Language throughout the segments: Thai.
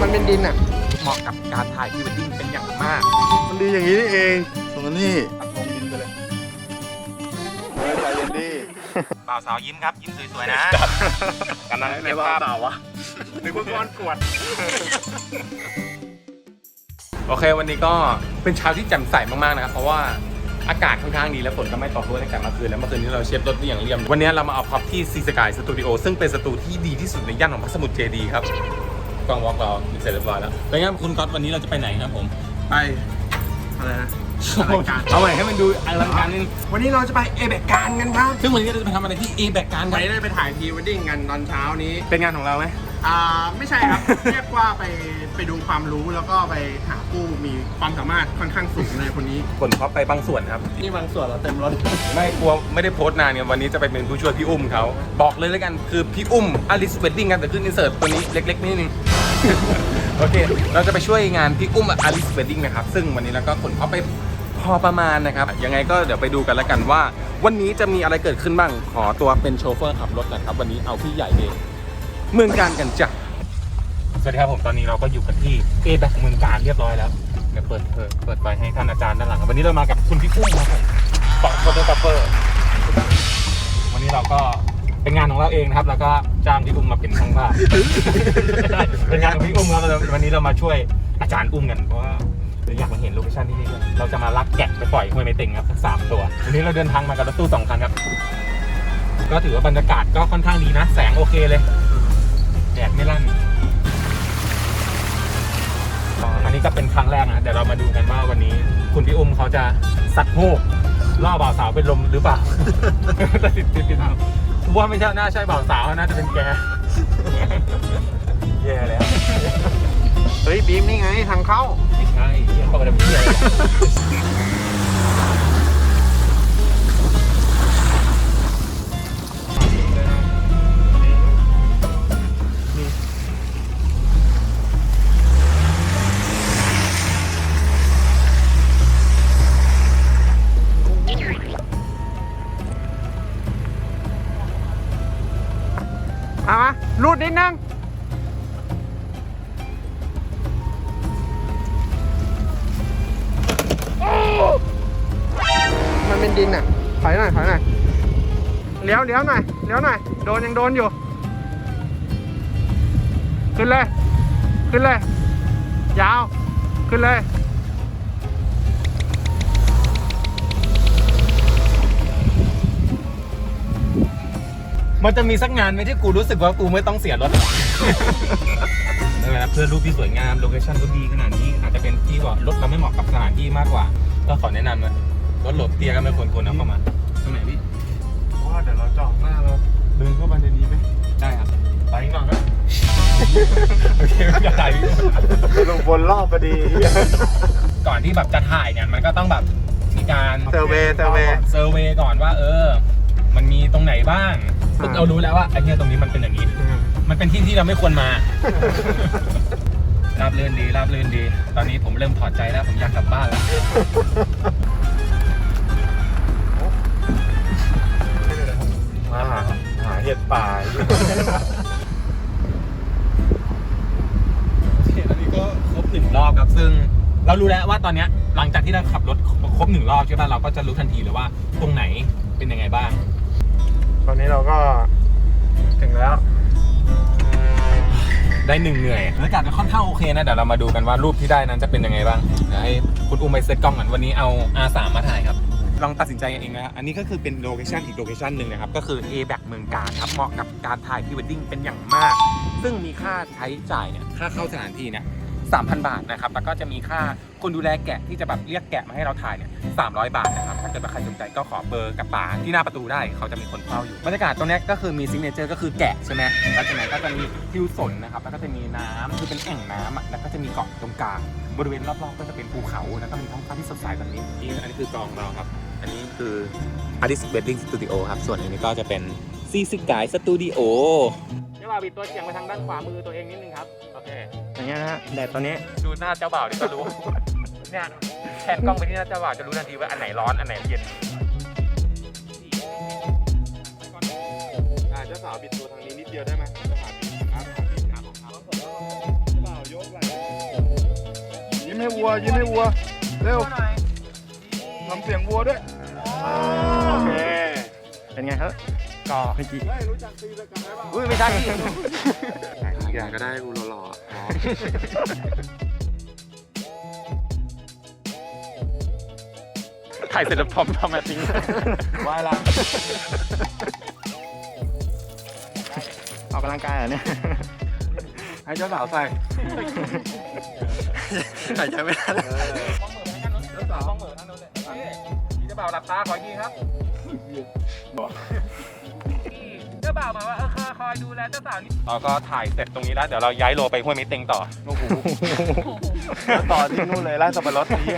มันเป็นดินอะ เหมาะกับการถ่ายพรีเวดดิ้งเป็นอย่างมากมันดีอย่างนี้นี่เองตรงนี้ตัดลงดินไปเลยเออใจเย็นดิบ่าวสาวยิ้มครับ ยิ้มสวยๆนะกำลังเก็บภาพเปล่าวะนึกว่าก้อนกวด โอเควันนี้ก็เป็นเช้าที่แจ่มใสมากๆนะครับเพราะว่าอากาศค่อนข้างดีและฝนก็ไม่ตกด้วยตั้งแต่เมื่อคืนแล้วเมื่อคืนนี้เราเช็ดรถไว้อย่างเรียมวันนี้เรามาเอาพับที่ซีสกายสตูดิโอซึ่งเป็นสตูที่ดีที่สุดในย่านของพระสมุทรเจดีย์ครับ กล้องวอล์กเราเสร็จเรียบร้อยแล้วเป็นไงครับคุณก๊อตวันนี้เราจะไปไหนครับผมไปอะไรนะเอาใหม่ให้มันดูอลังการนิดนึงวันนี้เราจะไปเอแบกการกันครับซึ่งวันนี้เราจะไปทำอะไรที่ A แบกการวักันนนี้ได้ไปถ่ายพรีเวดดิ้งกันตอนเช้านี้ เป็นงานของเราไหม อ่าไม่ใช่ครับ เรียกว่าไปไปดูความรู้แล้วก็ไปหาผู้มีความสามารถค่อนข้างสูงในคนนี้ผลพบไปบางส่วนครับ นี่บางส่วนเราเต็มรถ ไม่กลัวไม่ได้โพสต์นานเนี่ยวันนี้จะไปเป็นผู้ช่วยพี่อุ้มเขาบอกเลยแล้วกันคือพี่อุ้มอลิสเวดดิ้งกันแต่ขึ้นอินเสิร์ตตัวนี้เล็กๆนิดนึง โอเค เราจะไปช่วยงานพี่อุ้มอลิสเวดดิ้งนะครับ ซึ่งวันนี้เราก็ขนเขาไปพอประมาณนะครับ ยังไงก็เดี๋ยวไปดูกันแล้วกันว่า วันนี้จะมีอะไรเกิดขึ้นบ้าง ขอตัวเป็นโชเฟอร์ขับรถนะครับ วันนี้เอาพี่ใหญ่เองเมืองการกันจ้ะ สวัสดีครับผม ตอนนี้เราก็อยู่กันที่เอแบกเมืองการเรียบร้อยแล้วเดี๋ยวเปิดเปิดเปิดไปให้ท่านอาจารย์ด้านหลังวันนี้เรามากับคุณพี่อุ้มครับผมสองโฟโตกราฟเฟอร์วันนี้เราก็ เป็นงานของเราเองนะครับ แล้วก็จ้างพี่อุ้มมาเป็นช่างภาพ เป็นงานของพี่อุ้มครับแล้ววันนี้เรามาช่วยอาจารย์อุ้มกันเพราะว่าเราอยากมาเห็นโลเคชั่นที่นี่ด้วยเราจะมาลักแกะไปปล่อยห้วยไม่เต็งครับสักสามตัววันนี้เราเดินทางมากับรถตู้สองคันครับ ก็ถือว่าบรรยากาศก็ค่อนข้างดีนะ แสงโอเคเลยแดดไม่ลั่นอ๋ออันนี้ก็เป็นครั้งแรกนะเดี๋ยวเรามาดูกันว่าวันนี้ คุณพี่อุ้มเขาจะสัตว์โงกล่อบ่าวสาวเป็นลมหรือเปล่าติดติดติด เอาว่าไม่ใช่น่าใช่บ่าวสาวน่าจะเป็นแกแย่แล้วเฮ้ยบีมนี่ไงทางเข้าไม่ใช่เหี้ยเข้าไปทำเพี้ย นิดนึงมันเป็นดินอะ ถอยหน่อยถอยหน่อย เลี้ยวเลี้ยวหน่อย เลี้ยวหน่อย โดนยังโดนอยู่ ขึ้นเลย ขึ้นเลย ยาว ขึ้นเลย มันจะมีสักงานไหมที่กูรู้สึกว่ากูไม่ต้องเสียรถไม่เป็นไรนะเพื่อรูปที่สวยงามโลเคชั่นก็ดีขนาดนี้อาจจะเป็นที่ว่ารถเราไม่เหมาะกับสถานที่มากกว่า ก็ขอแนะนำนะรถโหลดเตี้ยก็ไม่ควรควรเอาเข้ามาตรงไหนพี่เพราะว่าเดี๋ยวเราจองหน้าเราเดินเข้าไปในนี้ไหมได้ครับไปก่อนก็โอเคไม่เป็นไรพี่ลงบนรอบพอดี ก่อนที่แบบจะถ่ายเนี่ยมันก็ต้องแบบมีการเซอร์เวย์เซอร์เวย์เซอร์เวย์ก่อนว่า เออ มันมีตรงไหนบ้าง ซึ่งเรารู้แล้วว่าไอ้เนี่ยตรงนี้มันเป็นอย่างนี้ มันเป็นที่ที่เราไม่ควรมา ราบเรื่นดีราบเรื่นดี ตอนนี้ผมเริ่มถอดใจแล้วผมอยากกลับบ้านแล้วมาหาหาเห็ดป่าอยู่อันนี้ก็ครบหนึ่งรอบครับซึ่งเรารู้แล้วว่าตอนเนี้ยหลังจากที่เราขับรถครบหนึ่งรอบใช่ป่ะเราก็จะรู้ทันทีเลยว่าตรงไหนเป็นยังไงบ้าง ตอนนี้เราก็ถึงแล้ว ได้หนึ่งเหนื่อยบรรยากาศก็ค่อนข้างโอเคนะ เดี๋ยวเรามาดูกันว่ารูปที่ได้นั้นจะเป็นยังไงบ้าง เดี๋ยวให้คุณอุ้มไปเซตกล้องกันวันนี้เอา R3 มาถ่ายครับ ลองตัดสินใจกันเองนะฮะอันนี้ก็คือเป็นโลเคชันอีกโลเคชันหนึ่งนะครับ ก็คือ A แบกเมืองการครับเหมาะกับการถ่ายพรีเวดดิ้งเป็นอย่างมาก ซึ่งมีค่าใช้จ่ายเนี่ยค่าเข้าสถานที่เนี่ย 3,000 บาทนะครับแล้วก็จะมีค่าคนดูแลแกะที่จะแบบเรียกแกะมาให้เราถ่ายเนี่ย300 บาทนะครับถ้าเกิดว่าใครสนใจก็ขอเบอร์กับป๋าที่หน้าประตูได้เขาจะมีคนเฝ้าอยู่บรรยากาศตรงเนี้ยก็คือมีซิงเนเจอร์ก็คือแกะใช่ไหมแล้วจากนั้นก็จะมีทิวสนนะครับแล้วก็จะมีน้ำคือเป็นแอ่งน้ำอะแล้วก็จะมีเกาะตรงกลางบริเวณรอบๆก็จะเป็นภูเขาแล้วก็มีท้องฟ้าที่สดใสแบบนี้นี่อันนี้คือกองเราครับ อันนี้คือ Artist Wedding Studio ครับส่วนอันนี้ก็จะเป็นซีซิกายสตูดิโอเจ้าบ่าวบิดตัวเฉียงไปทางด้านขวามือตัวเองนิดนึงครับโอเค อย่างเงี้ยนะฮะแดดตอนนี้ดูหน้าเจ้าบ่าวเดี๋ยวก็รู้ เนี่ยแทนกล้องไปที่หน้าเจ้าบ่าวจะรู้ทันทีว่าอันไหนร้อนอันไหนเย็นอ่าเจ้าสาวบิดตัวทางนี้นิดเดียวได้ไหมเจ้าสาวบิดครับครับครับให้วัวยิ้มให้วัวเร็วทำเสียงวัวด้วยโอเคเป็นไงครับ ก็เมื่อกี้อุ้ยไม่ใช่พี่อยากก็ได้กูหล่อถ่ายเสร็จแล้วพร้อมทำแมทติ้งๆว่ายละออกกำลังกายเหรอเนี่ยให้เจ้าสาวใส่ใส่ใจไม่ได้เลยมองเหมือนกันนู้นเจ้าสาวมองเหมือนทางนู้นเลยพี่เจ้าบ่าวหลับตาขอยีครับเจ้าบ่าวมาว่าเออคอยดูแลเจ้าสาวนี่เราก็ถ่ายเสร็จตรงนี้แล้ว เดี๋ยวเราย้ายโลไปห้วยมิเต็งต่อ โอ้โหต่อที่นู่นเลยไล่สับปะรดนี้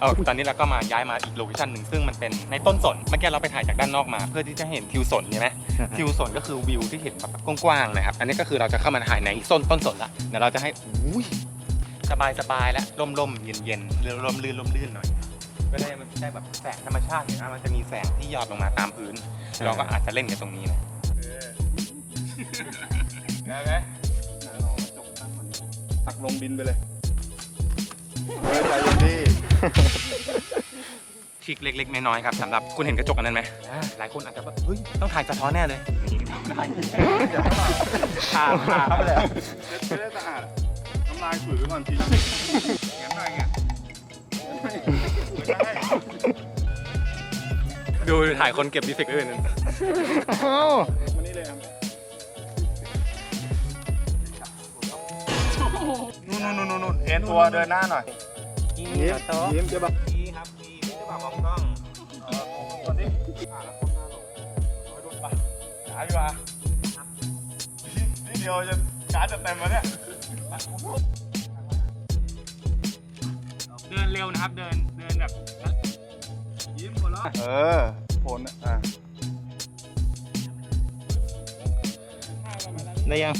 เอาตอนนี้เราก็มาย้ายมาอีกโลเคชั่นหนึ่งซึ่งมันเป็นในต้นสนเมื่อกี้เราไปถ่ายจากด้านนอกมา เพื่อที่จะเห็นทิวสนใช่ไหมทิวสนก็คือวิวที่เห็นแบบกว้างๆนะครับ อันนี้ก็คือเราจะเข้ามาถ่ายในต้นต้นสนละเดี๋ยวเราจะให้อุ้ยสบายสบายๆแล้วร่มๆเย็นๆเรือร่มลื่นร่มลื่นหน่อยก็ได้มันได้แบบแสงธรรมชาติเห็นไหมมันจะมีแสงที่หยอดลงมาตามพื้น เราก็อาจจะเล่นกันตรงนี้นะ ได้ไหมตักลงดินไปเลยเฮ้ยใจเย็นดิทริกเล็ก ๆ น้อยๆครับสำหรับคุณเห็นกระจกอันนั้นไหมหลายคนอาจจะแบบเฮ้ยต้องถ่ายสะท้อนแน่เลยนี่ทำได้ผ่าผ่าเข้าไปเลยไม่ได้สะอาดน้ำลายฉุยไปก่อนทีงั้นหน่อยไงดูถ่ายคนเก็บดีเฟกต์อื่นมานี่เลยครับ นู่นนู่นนู่นนู่นเอ็นตัวเดินหน้าหน่อยยิ้มยิ้มจะแบบดีครับดีพี่จะบอกมองกล้องเออก่อนดิอ่าแล้วคนหน้าลงเอาไว้ดูไปหาดีกว่านี่เดียวจะการ์ดจะเต็มแล้วเนี่ยเดินเร็วนะครับ เดินเดินแบบยิ้มหมดแล้วเออผลอะได้ยัง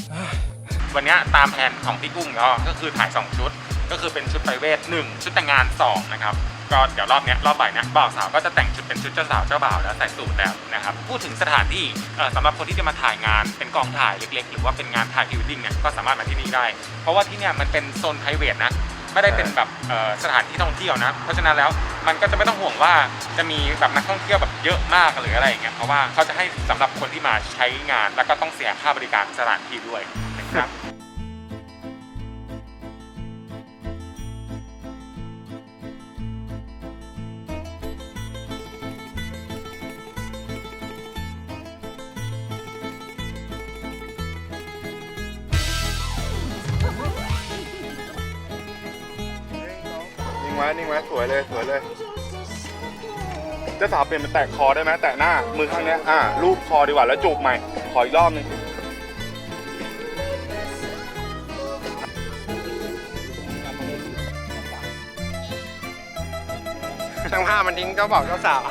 วันนี้ตามแผนของพี่กุ้งก็ก็คือถ่าย 2 ชุด ก็คือเป็นชุดไปเวท1ชุดแต่งงาน 2 นะครับก็เดี๋ยวรอบนี้รอบบ่ายนี้บ่าวสาวก็จะแต่งชุดเป็นชุดเจ้าสาวเจ้าบ่าวแล้วใส่สูทแล้วนะครับพูดถึงสถานที่เอ่อสำหรับคนที่จะมาถ่ายงานเป็นกองถ่ายเล็ก ๆ หรือว่าเป็นงานถ่ายพรีเวดิ้งเนี่ยก็สามารถมาที่นี่ได้ เพราะว่าที่เนี่ยมันเป็นโซนไพรเวทนะไม่ได้เป็นแบบสถานที่ท่องเที่ยวนะ เพราะฉะนั้นแล้วมันก็จะไม่ต้องห่วงว่าจะมีแบบนักท่องเที่ยวแบบเยอะมากหรืออะไรอย่างเงี้ยเพราะว่าเขาจะให้สำหรับคนที่มาใช้งานแล้วก็ต้องเสียค่าบริการสถานที่ด้วยนะครับ งไว้นิ่งไว้สวยเลยสวยเลยเจ้าสาวเปลี่ยนเป็นแตะคอได้ไหมแตะหน้า มือข้างเนี้ยอ่ารูปคอดีกว่าแล้วจูบใหม่ ขออีกรอบหนึงช่างภาพมันทิ้งเจ้าบอกเจ้าสาว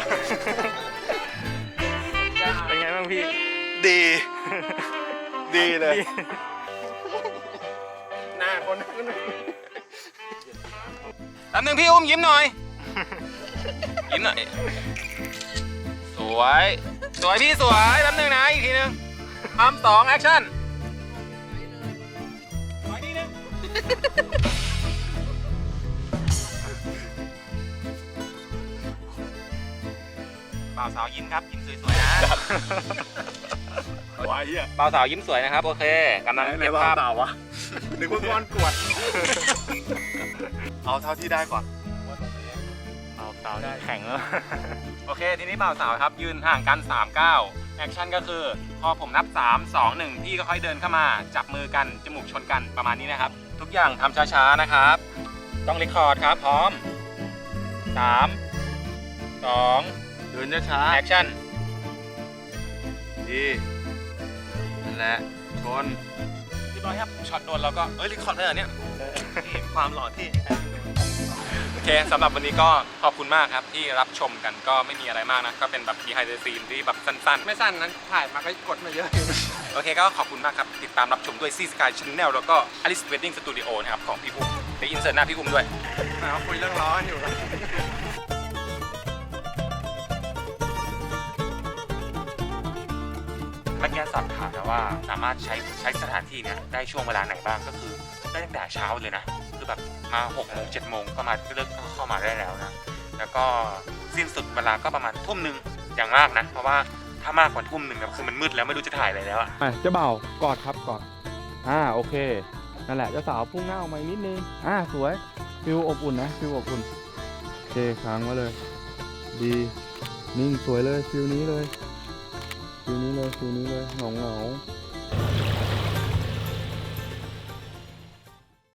เป็นไงบ้างพี่ ดี ดีเลย หน้าคน แป๊บนึงพี่อุ้มยิ้มหน่อย ยิ้มหน่อย สวย สวยพี่สวยแป๊บนึงนะอีกทีนึงทำสองแอคชั่นสวยทีนึงบ่าวสาวยิ้มครับยิ้มสวยๆนะไว้อะบ่าวสาวยิ้มสวยนะครับ โอเคกำลังเก็บภาพเปล่าวะนึกว่าก้อนกรวด เอาเท่าที่ได้ก่อนบ่าวสาวแข็งแล้ว โอเค ทีนี้บ่าวสาวครับ ยืนห่างกัน3 9แอคชั่นก็คือ พอผมนับ 3 2 1 พี่ก็ค่อยเดินเข้ามา จับมือกัน จมูกชนกันประมาณนี้นะครับ ทุกอย่างทำช้าๆนะครับ ต้องรีคอร์ดครับ พร้อม3 2เดินช้าแอคชั่น ๆดีนั่นแหละชน พี่บอยครับช็อตโดนเราก็ เอ้ยรีคอร์ดเลยเหรอเนี่ยนี่ ความหล่อที่โอเคสำหรับวันนี้ก็ขอบคุณมากครับที่รับชมกันก็ไม่มีอะไรมากนะ ก็เป็นแบบ behind the scene ที่แบบสั้นๆ ไม่สั้นนั้นถ่ายมาก็กดมาเยอะอยู่โอเคก็ขอบคุณมากครับ ติดตามรับชมด้วย C Sky Channel แล้วก็ Alice Wedding Studio นะครับ ของพี่อุ้มเดี๋ยวอินเสิร์ตหน้าพี่อุ้มด้วยเอาคุยเรื่องร้อนอยู่เมื่อกี้สอบถามนะว่าสามารถใช้ใช้สถานที่เนี้ยได้ช่วงเวลาไหนบ้างก็คือได้ตั้งแต่เช้าเลยนะ คือแบบมา6กโมงเจ็ดโมงก็มาเลิกเข้ามาได้แล้วนะ แล้วก็สิ้นสุดเวลาก็ประมาณทุ่มหนึ่งอย่างมากนะ เพราะว่าถ้ามากกว่าทุ่มหนึ่งอะคือมันมืดแล้วไม่รู้จะถ่ายอะไรแล้วอะอะเจ้าบ่าวกอดครับกอดอ่าโอเคนั่นแหละเจ้าสาวพุ่งหน้าออกมาอีกนิดนึงอ่าสวยฟิวอบอุ่นนะฟิวอบอุ่นโอเคค้างไว้เลย ดีนิ่งสวยเลยฟิวนี้เลยฟิวนี้เลยฟิวนี้เลยเหงาเหงา